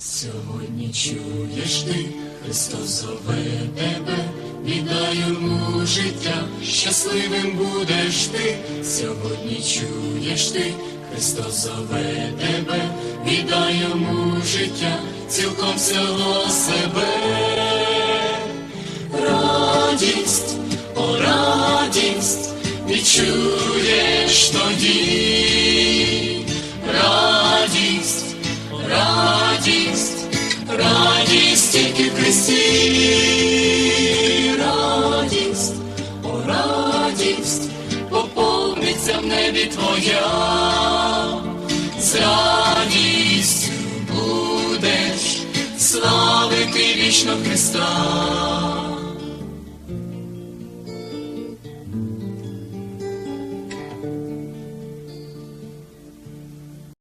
Сьогодні чуєш ти, Христос зове тебе, віддай йому життя, щасливим будеш ти, сьогодні чуєш ти, Христос зове тебе, віддай йому життя, цілком всього себе. Радість, о радість, відчуєш тоді, радість тільки в Христі, радість, о радість, поповниться в небі твоя, з радістю будеш славити вічно Христа.